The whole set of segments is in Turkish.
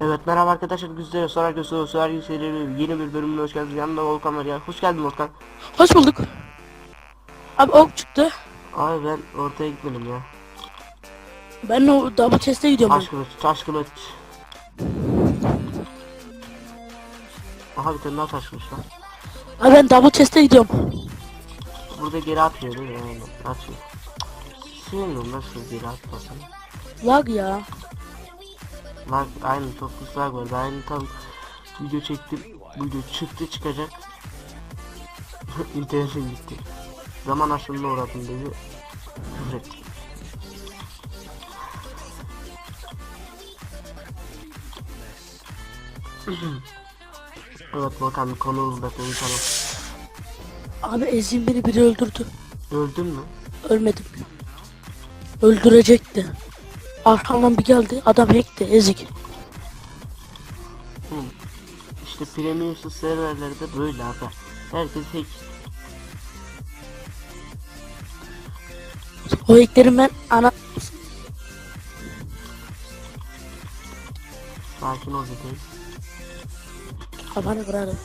Evet merhaba arkadaşlar güzel sorar gösteriyor sorar gösteriyor yeni bir bölümüne hoş geldiniz yanımda Volkan var ya hoş geldin Volkan Hoş bulduk. Abi ok çıktı. Abi ben ortaya gitmedim ya Ben o double chest'e gidiyorum. taş kılıç taş kılıç Aha bir tane daha taş kılıç ben. Abi ben double chest'e gidiyorum. burada geri atmıyor değil mi yani atmıyor Sevmiyorum nasıl geri atmasın Lag ya. Lag aynı toplu lag vardı aynı tam video çektim video çıktı çıkacak İnternetim gitti Zaman aşımına uğradım dedi Küfür etti. Evet Volkan konumuz da konuşalım. Abi Ezin beni biri öldürdü. Öldün mü? Ölmedim. Öldürecekti. Arkamdan bir geldi. Adam hackti. Ezik. Hı. İşte premiumsuz serverlerde böyle abi. Herkes hack. O hacklerin ben ana... Sakin ol dedim. Kafanı kırarım.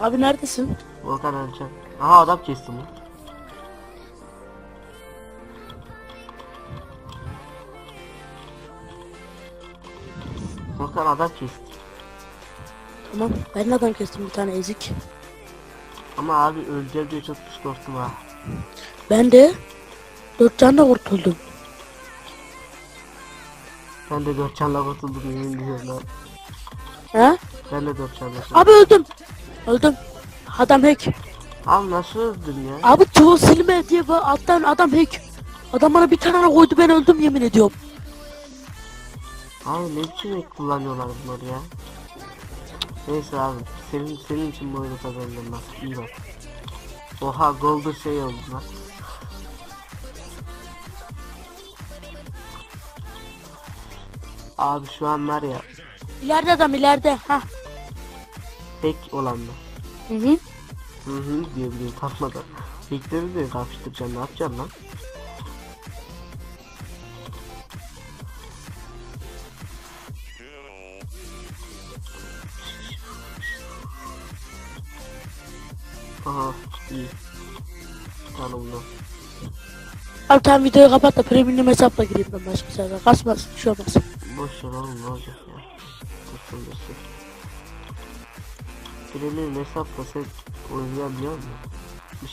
Abi neredesin? Volkan öleceğim. Aha adam kestim lan. Volkan adam kesti. Tamam. Ben de adam kestim bir tane ezik. Ama abi öleceğim diye çok pis korktum ha. Ben de dört canla kurtuldum. Ben de dört canla kurtuldum yemin ediyorum. He? Ben de dört kurtuldum. Abi öldüm. Öldüm. Adam hack. Abi nasıl öldün ya? Abi çoğu silme diye alttan adam hack. Adam bana bir tane koydu ben öldüm yemin ediyorum. Abi ne ek kullanıyorlar bunları ya? Neyse abi senin senin için bu oyunu kazandım bak iyi bak. Oha golden şey oldu lan. Abi şu an var ya İleride adam ileride. Ha. tek olan mı? Hı hı. Hı hı diye bir takmadan. Tekleri de kapıştıracaksın ne yapacaksın lan? Aha iyi. Tanımlı. Abi tamam videoyu kapat da premium hesapla gireyim ben başka sefer. Kasmaz bir şey olmaz. Boş ver oğlum ne olacak ya. Dursun dursun. Premium hesapla sen oynayabiliyor musun?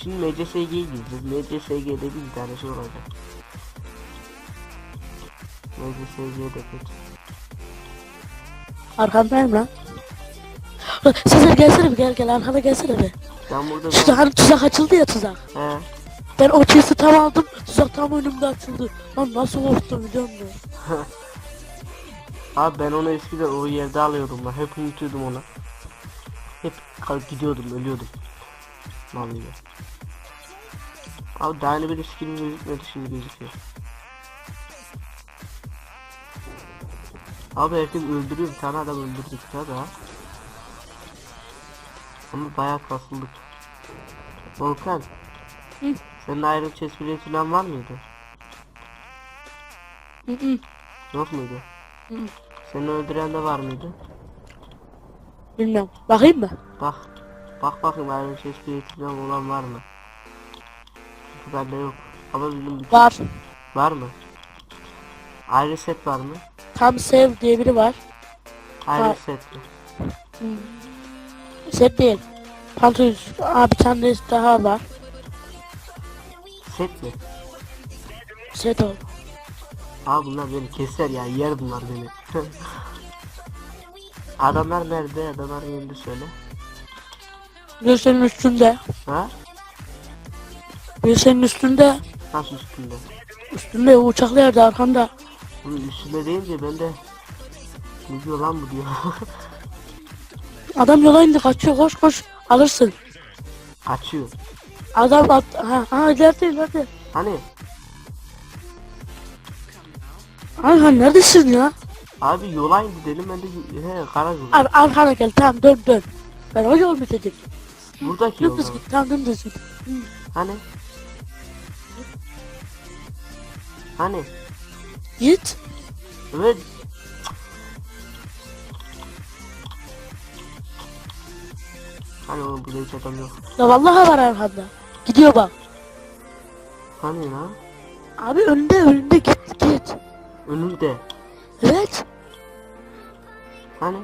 Şimdi MCSG'ye gireceğiz. MCSG'de bir tane şey olacak. MCSG'de kötü. Arkandayım lan. Sezer gelsene bir gel gel arkana gelsene bir. Ben burada Tuzak hani tuzak açıldı ya tuzak. He. Ben o chest'i tam aldım. Tuzak tam önümde açıldı. Lan nasıl korktum biliyor musun? Abi ben onu eskiden o yerde alıyordum lan. Hep unutuyordum onu. Hep gidiyordum, ölüyordum. Vallahi. Abi daha yeni bir skinim gözükmedi şimdi gözüküyor. Abi herkes öldürüyor bir tane adam öldürdük tabi ha. Ama bayağı kasıldık. Volkan. Hı. Senin ayrı chest plate falan var mıydı? Hı hı. Yok muydu? Hı. Seni öldüren de var mıydı? Bilmiyorum. Bakayım mı? Bak. Bak bakayım Iron Chest Plate falan olan var mı? Çünkü bende yok. Ama bizim bütün... Var. Var mı? Iron Set var mı? Tam sev diye biri var. Var. Set mi? Set değil. Pantolon. Aa bir tane daha var. Set mi? Set oldu. Abi bunlar beni keser ya yer bunlar beni. Adamlar nerede? Adamlar yerini söyle. Bir senin üstünde. Ha? Bir senin üstünde. Nasıl üstünde? Üstünde uçaklı yerde arkanda. Bunun üstünde deyince ben de ne diyor lan bu diyor. Adam yola indi kaçıyor koş koş alırsın. Kaçıyor. Adam at ha ha ileride ileride. Hani? Ha ha neredesin ya? Abi yola indi dedim ben de he kara yol. Ar arkana gel tamam dön dön. Ben o yol dedim? Buradaki yol. Dümdüz git tamam dümdüz git. Hani? Hani? Git. Evet. Hani oğlum burada hiç adam yok. Ya vallahi var arkanda. Gidiyor bak. Hani lan? Abi önünde önünde git git. Önünde. Evet. Hani?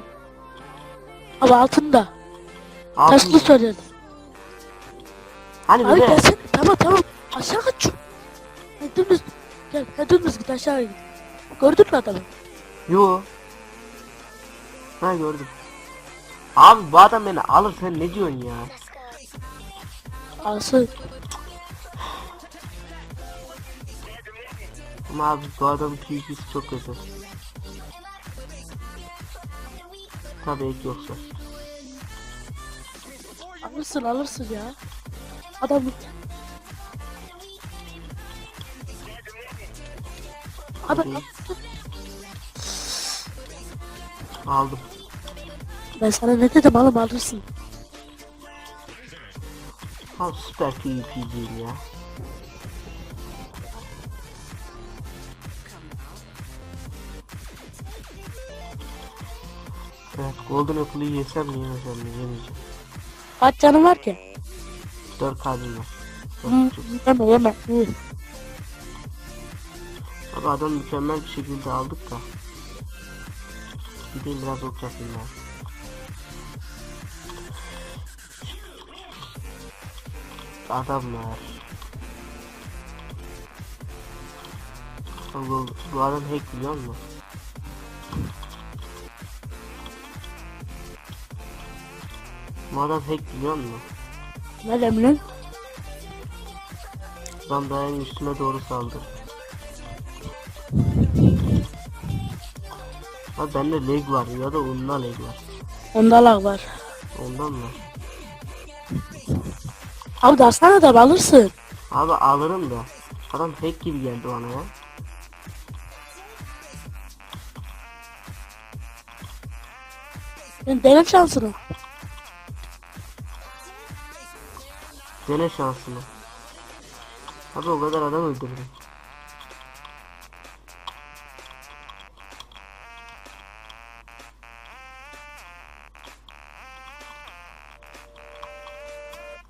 Abi altında. Altında. Taşlı söyledim. Hani Abi bir de. gelsene. Tamam tamam. Aşağı kaç. Dümdüz. Gel. Ha, dümdüz git aşağı git. Gördün mü adamı? Yo. Ha gördüm. Abi bu adam beni alır sen ne diyorsun ya? Alsın. Ama abi bu adamın PvP'si çok kötü. Tabii ek yoksa. Alırsın alırsın ya. Adam Hadi. Aldım. Ben sana ne dedim oğlum alırsın. Abi süper PvP'ciyim ya. Evet, Golden Apple'ı yesem mi yemesem mi yemeyeceğim. Kaç canın var ki? 4 kalbim var. Hı, yeme yeme. Hı. Abi adam mükemmel bir şekilde aldık da. Gideyim biraz okuyasın ya. Adamlar. Bu, bu adam hack biliyor musun? Bu adam hack biliyor musun? Ne demlin? Adam dayanın üstüme doğru saldır. Abi bende lag var ya da onda lag var. Onda lag var. Ondan mı? Abi dersene de alırsın. Abi alırım da. Adam hack gibi geldi bana ya. Ben dene şansını. Dene şansını. Abi o kadar adam öldürdüm.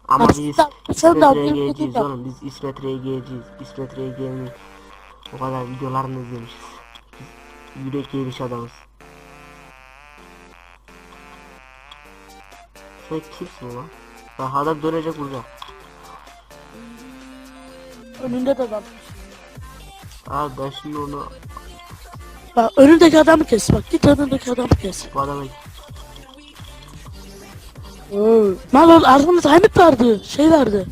Ama biz İsmet RG'ciyiz oğlum biz İsmet RG'ciyiz. İsmet RG'nin o kadar videolarını izlemişiz. Biz yürek yemiş adamız. Sen kimsin lan? Bak adam dönecek vuracak. Önünde de adam. Abi ben şimdi onu Bak önündeki adamı kes bak. Git önündeki adamı kes. bu adama Mal ol arkamda Diamond vardı. Şey vardı.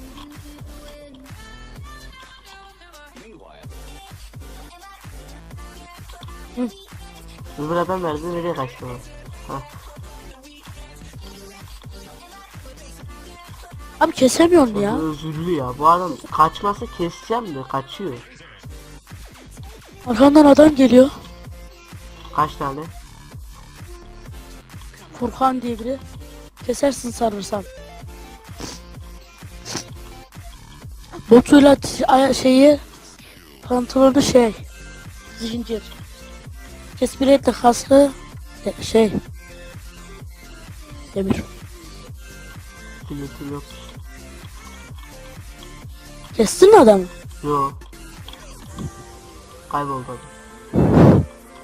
öbür adam nerede nereye kaçtı o? Abi kesemiyorsun ya. Özürlü ya. Bu adam kaçması keseceğim de kaçıyor. Arkandan adam geliyor. Kaç tane? Furkan diye biri. Kesersin sanırsam. Botuyla şeyi pantolonu şey zincir. Kespiretle kaskı e, şey demir. Killetim yok. Kestin mi adamı? Yo. Kayboldu adam.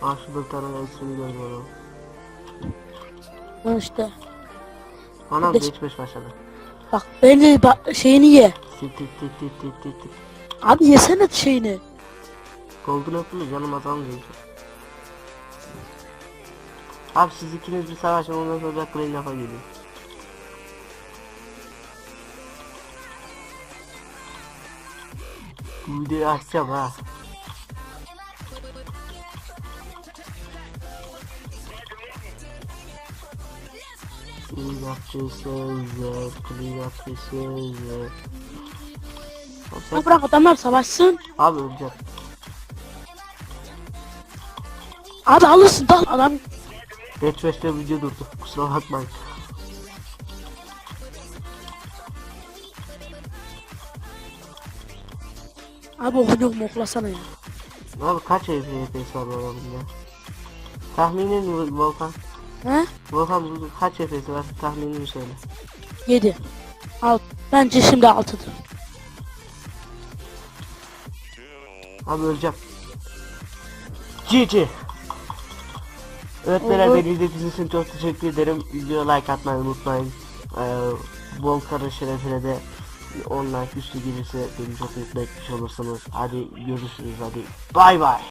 Şurada bir tane resmini onu. Ha işte. Anam Geç. geçmiş başladı. Bak beni bak şeyini ye. Tit tit tit tit tit tit tit. Abi yesene şeyini. Golden Apple'ı canım azalmıyor. Abi siz ikiniz bir savaşın ondan sonra Black Rain lafa geliyor. Bu videoyu açacağım ha. Ya bırak adamlar savaşsın. Abi öleceğim. Abi alırsın dal adam. Beşte video durdu. Kusura bakmayın. Abi okunu yok mu oklasana ya. Abi kaç FPS bu adamın ya? Tahminin Vol- Volkan. He? Volkan bu kaç FPS var tahminini söyle. 7. Alt. Bence şimdi 6'dır. Abi öleceğim. GG. Olur. beni izlediğiniz için çok teşekkür ederim. Videoya like atmayı unutmayın. Ee, Volkan'ın şerefine de 10 like üstü gelirse beni çok mutlu etmiş olursunuz. Hadi görüşürüz hadi. Bay bay.